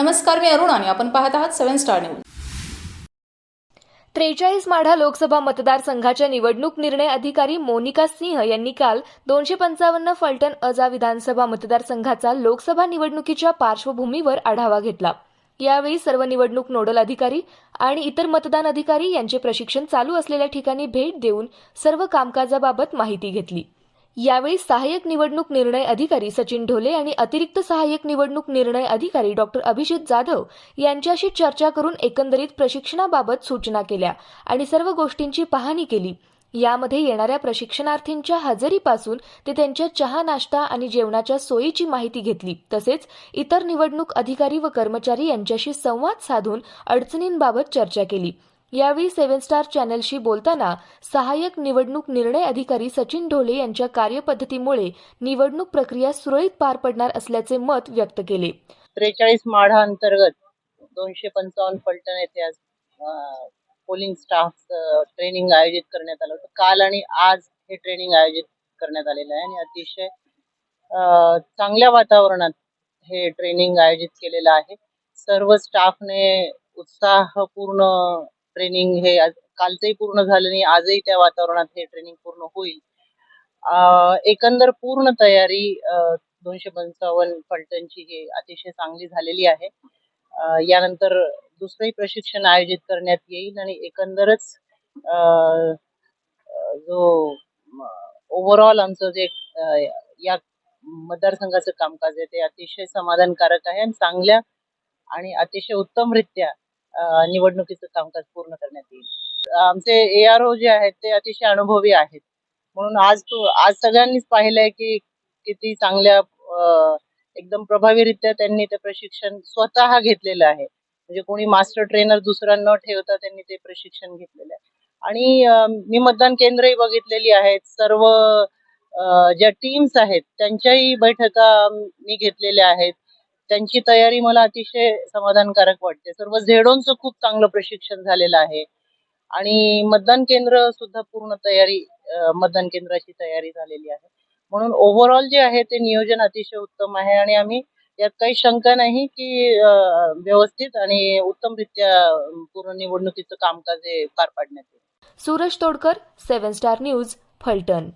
नमस्कार मी अरुण आणि आपण पाहत आहात सेव्हन स्टार न्यूज. त्रेचाळीस माढा लोकसभा मतदारसंघाच्या निवडणूक निर्णय अधिकारी मोनिका सिंह यांनी काल दोनशे पंचावन्न फलटण अजा विधानसभा मतदारसंघाचा लोकसभा निवडणुकीच्या पार्श्वभूमीवर आढावा घेतला. यावेळी सर्व निवडणूक नोडल अधिकारी आणि इतर मतदान अधिकारी यांचे प्रशिक्षण चालू असलेल्या ठिकाणी भेट देऊन सर्व कामकाजाबाबत माहिती घेतली. यावेळी सहाय्यक निवडणूक निर्णय अधिकारी सचिन ढोले आणि अतिरिक्त सहाय्यक निवडणूक निर्णय अधिकारी डॉक्टर अभिजित जाधव यांच्याशी चर्चा करून एकंदरीत प्रशिक्षणाबाबत सूचना केल्या आणि सर्व गोष्टींची पाहणी केली. यामध्ये येणाऱ्या प्रशिक्षणार्थींच्या हजेरीपासून ते त्यांच्या चहा नाश्ता आणि जेवणाच्या सोयीची माहिती घेतली. तसेच इतर निवडणूक अधिकारी व कर्मचारी यांच्याशी संवाद साधून अडचणींबाबत चर्चा केली. यावेळी सेव्हन स्टार चॅनलशी बोलताना सहाय्यक निवडणूक निर्णय अधिकारी सचिन ढोले यांच्या कार्यपद्धतीमुळे निवडणूक प्रक्रिया सुरळीत पार पडणार असल्याचे मत व्यक्त केले. त्रेचाळीस माढा अंतर्गत दोनशे पंचावन्न फलटण येथे आज पोलिंग स्टाफ ट्रेनिंग आयोजित करण्यात आलं होतं. काल आणि आज हे ट्रेनिंग आयोजित करण्यात आलेलं आहे आणि अतिशय चांगल्या वातावरणात हे ट्रेनिंग आयोजित केलेलं आहे. सर्व स्टाफने उत्साहपूर्ण ट्रेनिंग हे आज कालचंही पूर्ण झालं आणि आजही त्या वातावरणात हे ट्रेनिंग पूर्ण होईल. एकंदर पूर्ण तयारी दोनशे पंचावन्न फलटणची ही अतिशय चांगली झालेली आहे. यानंतर दुसरंही प्रशिक्षण आयोजित करण्यात येईल आणि एकंदरच अं, जो ओव्हरऑल आमचं जे या मतदारसंघाचं कामकाज आहे ते अतिशय समाधानकारक आहे आणि चांगल्या आणि अतिशय उत्तमरित्या निवडणुकीचं कामकाज पूर्ण करण्यात येईल. आमचे ए आर ओ जे आहेत ते अतिशय अनुभवी आहेत. म्हणून आज तो आज सगळ्यांनीच पाहिलंय की किती चांगल्या एकदम प्रभावीरित्या त्यांनी ते प्रशिक्षण स्वतः घेतलेलं आहे. म्हणजे कोणी मास्टर ट्रेनर दुसरा न ठेवता त्यांनी ते प्रशिक्षण घेतलेलं आहे. आणि मी मतदान केंद्रही बघितलेली आहेत. सर्व ज्या टीम्स आहेत त्यांच्याही बैठका मी घेतलेल्या आहेत. त्यांची तयारी मला अतिशय समाधानकारक वाटते. सर्व झेडोनचं खूप चांगलं प्रशिक्षण झालेलं आहे. आणि मतदान केंद्र सुद्धा पूर्ण तयारी मतदान केंद्राची तयारी झालेली आहे. म्हणून ओव्हरऑल जे आहे ते नियोजन अतिशय उत्तम आहे आणि आम्ही यात काही शंका नाही की व्यवस्थित आणि उत्तमरित्या पूर्ण निवडणुकीचं कामकाज हे पार पाडण्यात येईल. Suraj Todkar seven star news Phaltan.